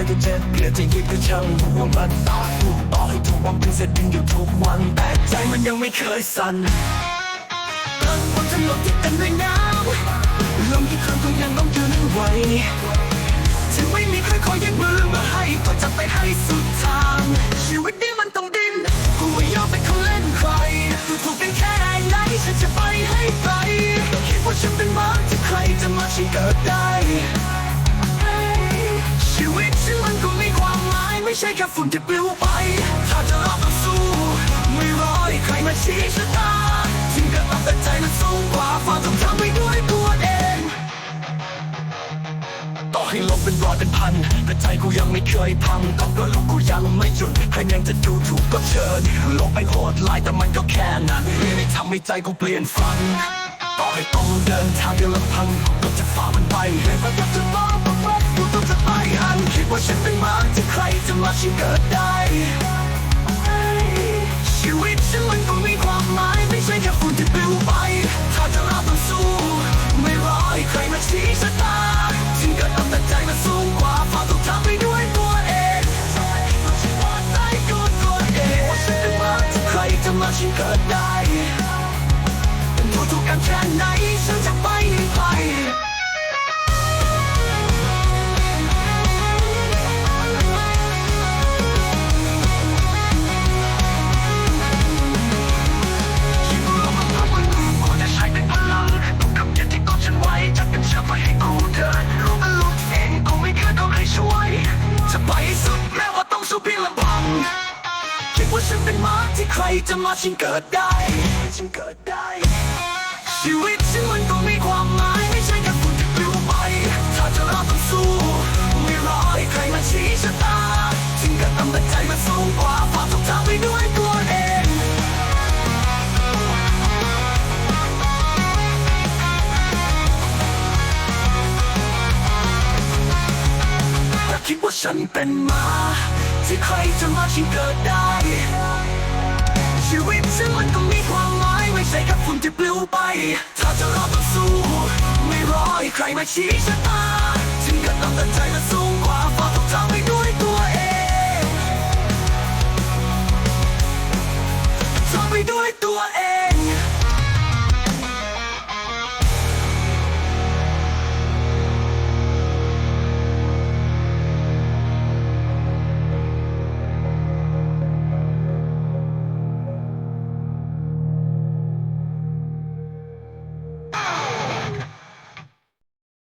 ายก็เจ็บเกลียดจะยิบก็ช่างหัวมันตาถูกต่อให้ถูกวางเป็นเสร็จดินอยู่ทุกวัน แต่ใจมันยังไม่เคยสั่นกลางบนถนนที่เต็มด้วยน้ำลมที่ครั้งก็ยังต้องยืนไหวถึงไม่มีใครคอยยื่นมือมาให้ก็จะไปให้สุดทาง ชีวิตนี้มันต้องดิ้นกูไม่ยอมเป็นคนเล่นใครดูถูกเป็นแค่ไหนฉันจะไปให้ไกลคิดว่าฉันเป็นมาที่ใครจะมาชิงเกิดได้ ใช่แค่ฝุ่นที่ปลิวไป ถ้าจะรอต้องสู้ไม่รอให้ใครมาชี้ชะตาถึงกับตัดแต่ใจมันสูงกว่าฟ้าต้องทำไปด้วยตัวเอง ต่อให้ลบเป็นร้อยเป็นพัน แต่ใจกูยังไม่เคยพังก็ก็ลูกกูยังไม่จุดใครยังจะดูถูกก็เชิญลกไปโหดร้ายแต่มันก็แค่นั้นไม่ทำให้ใจกูเปลี่ยนฟันต่อให้ต้องเดินทางเดียวลำพังก็จะฝ่ามันไป จะม สู้เพียงลำพังคิดว่าฉันเป็นหมาที่ใครจะมาชิงเกิดได้ชิงเกิดได้ ชีวิตฉันมันก็มีความหมาย ไม่ใช่แค่ฝุ่นที่ปลิวไป ถ้าจะราต้องสู้ ไม่รอให้ใครมาชี้ชะตาถึงกับต้องตัดใจมันสูงกว่าฟ้าต้องทำไปด้วยตัวเองแต่คิดว่าฉันเป็นมา ที่ใครจะมาชิงเกิดได้ ชีวิตฉันมันก็มีความหมายไม่ใช่แค่ฝุ่นที่ปลิวไป ถ้าจะรอต้องสู้ ไม่รอให้ใครมาชี้ชะตาฉันก็ต้องตั้ใจและสูงกว่าฝ่าต้องทำไปด้วยตัวเองทำไปด้วยตัวเอง